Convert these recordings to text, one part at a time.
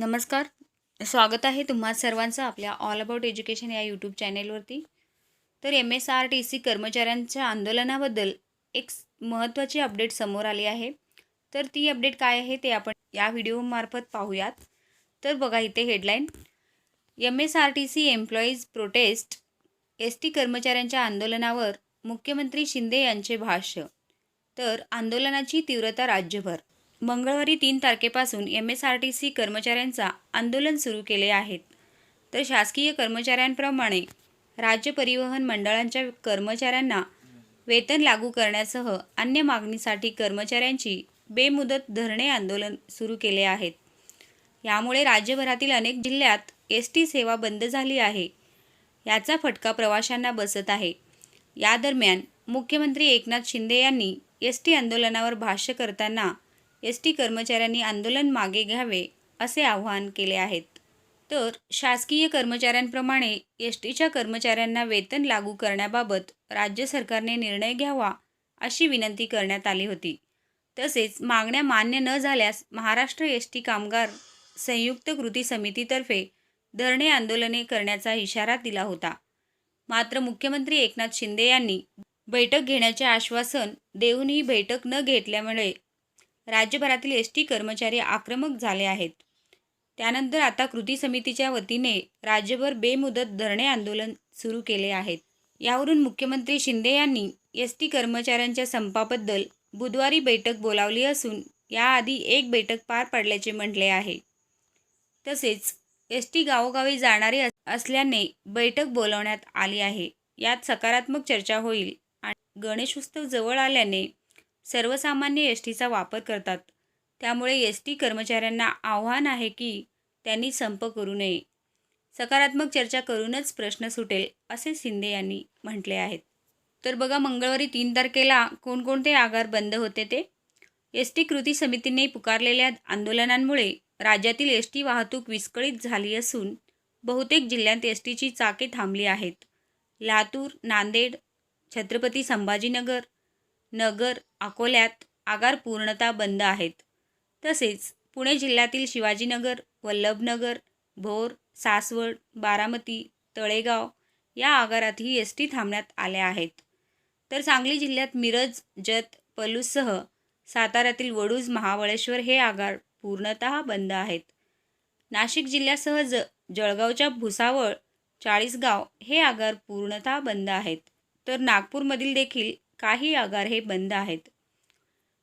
नमस्कार. स्वागत आहे तुम्हा सर्वांचं आपल्या ऑल अबाउट एज्युकेशन या यूट्यूब चॅनेलवरती तर M S R T C कर्मचाऱ्यांच्या आंदोलनाबद्दल एक महत्त्वाची अपडेट समोर आली आहे. तर ती अपडेट काय आहे ते आपण या व्हिडिओमार्फत पाहूयात. तर बघा इथे headline M S R T C employees protest S T कर्मचाऱ्यांच्या आंदोलनावर मुख्यमंत्री शिंदे यांचे भाष्य. तर आंदोलनाची तीव्रता राज्यभर. मंगळवारी तीन तारखेपासून M S R T C कर्मचाऱ्यांचा आंदोलन सुरू केले आहेत. तर शासकीय कर्मचाऱ्यांप्रमाणे राज्य परिवहन मंडळांच्या कर्मचाऱ्यांना वेतन लागू करण्यासह अन्य मागणीसाठी कर्मचाऱ्यांची बेमुदत धरणे आंदोलन सुरू केले आहेत. यामुळे राज्यभरातील अनेक जिल्ह्यात एस टी सेवा बंद झाली आहे. याचा फटका प्रवाशांना बसत आहे. या दरम्यान मुख्यमंत्री एकनाथ शिंदे यांनी एस टी आंदोलनावर भाष्य करताना एस टी कर्मचाऱ्यांनी आंदोलन मागे घ्यावे असे आवाहन केले आहेत. तर शासकीय कर्मचाऱ्यांप्रमाणे एस टीच्या कर्मचाऱ्यांना वेतन लागू करण्याबाबत राज्य सरकारने निर्णय घ्यावा अशी विनंती करण्यात आली होती. तसेच मागण्या मान्य न झाल्यास महाराष्ट्र एस टी कामगार संयुक्त कृती समितीतर्फे धरणे आंदोलने करण्याचा इशारा दिला होता. मात्र मुख्यमंत्री एकनाथ शिंदे यांनी बैठक घेण्याचे आश्वासन देऊनही बैठक न घेतल्यामुळे राज्यभरातील एस टी कर्मचारी आक्रमक झाले आहेत. त्यानंतर आता कृती समितीच्या वतीने राज्यभर बेमुदत धरणे आंदोलन सुरू केले आहेत. यावरून मुख्यमंत्री शिंदे यांनी एस टी कर्मचाऱ्यांच्या संपाबद्दल बुधवारी बैठक बोलावली असून याआधी एक बैठक पार पडल्याचे म्हटले आहे. तसेच एस टी गावोगावी जाणारे असल्याने बैठक बोलवण्यात आली आहे. यात सकारात्मक चर्चा होईल आणि गणेशोत्सव जवळ आल्याने सर्वसामान्य एस टीचा वापर करतात. त्यामुळे एस टी कर्मचाऱ्यांना आव्हान आहे की त्यांनी संप करू नये. सकारात्मक चर्चा करूनच प्रश्न सुटेल असे शिंदे यांनी म्हटले आहेत. तर बघा मंगळवारी तीन तारखेला कोणकोणते आगार बंद होते ते? एस टी कृती समितीने पुकारलेल्या आंदोलनांमुळे राज्यातील एस टी वाहतूक विस्कळीत झाली असून बहुतेक जिल्ह्यात एस टीची चाके थांबली आहेत. लातूर नांदेड छत्रपती संभाजीनगर नगर अकोल्यात आगार पूर्णतः बंद आहेत. तसेच पुणे जिल्ह्यातील शिवाजीनगर वल्लभनगर भोर सासवड बारामती तळेगाव या आगारातही एस टी थांबण्यात आल्या आहेत. तर सांगली जिल्ह्यात मिरज जत पलूससह साताऱ्यातील वडूज महाबळेश्वर हे आगार पूर्णतः बंद आहेत. नाशिक जिल्ह्यासह ज जळगावच्या भुसावळ चाळीसगाव हे आगार पूर्णतः बंद आहेत. तर नागपूरमधील देखील काही आगार हे बंद आहेत.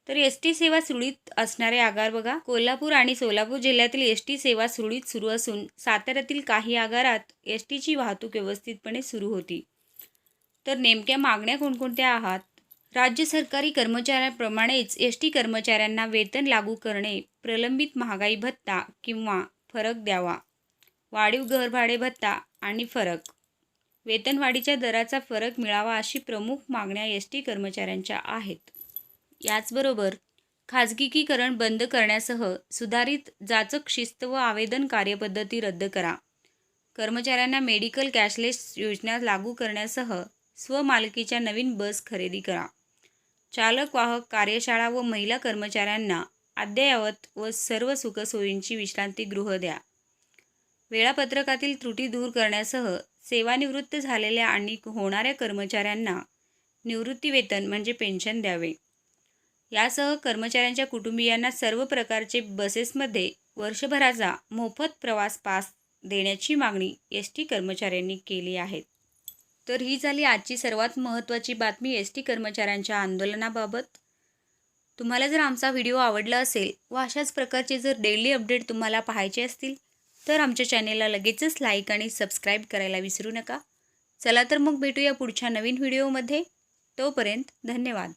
तर एस टी सेवा सुरळीत असणारे आगार बघा. कोल्हापूर आणि सोलापूर जिल्ह्यातील एस टी सेवा सुरळीत सुरू असून साताऱ्यातील काही आगारात एस टीची वाहतूक व्यवस्थितपणे सुरू होती. तर नेमक्या मागण्या कोणकोणत्या आहात? राज्य सरकारी कर्मचाऱ्यांप्रमाणेच एस टी कर्मचाऱ्यांना वेतन लागू करणे प्रलंबित महागाई भत्ता किंवा फरक द्यावा. वाढीव घरभाडे भत्ता आणि फरक. वेतनवाढीच्या दराचा फरक मिळावा अशी प्रमुख मागण्या एस टी कर्मचाऱ्यांच्या आहेत. याचबरोबर खाजगीकीकरण बंद करण्यासह सुधारित जाचक शिस्त व आवेदन कार्यपद्धती रद्द करा. कर्मचाऱ्यांना मेडिकल कॅशलेस योजना लागू करण्यासह स्वमालकीच्या नवीन बस खरेदी करा. चालक वाहक कार्यशाळा व महिला कर्मचाऱ्यांना अद्ययावत व सर्व सुखसोयींची विश्रांतीगृह द्या. वेळापत्रकातील त्रुटी दूर करण्यासह सेवानिवृत्त झालेल्या आणि होणाऱ्या कर्मचाऱ्यांना निवृत्तीवेतन म्हणजे पेन्शन द्यावे. यासह कर्मचाऱ्यांच्या कुटुंबियांना सर्व प्रकारचे बसेसमध्ये वर्षभराचा मोफत प्रवास पास देण्याची मागणी एस टी कर्मचाऱ्यांनी केली आहे. तर ही झाली आजची सर्वात महत्त्वाची बातमी एस टी कर्मचाऱ्यांच्या आंदोलनाबाबत. तुम्हाला जर आमचा व्हिडिओ आवडला असेल व अशाच प्रकारचे जर डेली अपडेट तुम्हाला पाहायचे असतील तर आमच्या चॅनेलला लगेचच लाईक आणि सबस्क्राईब करायला विसरू नका. चला तर मग भेटूया पुढच्या नवीन व्हिडिओमध्ये तोपर्यंत धन्यवाद.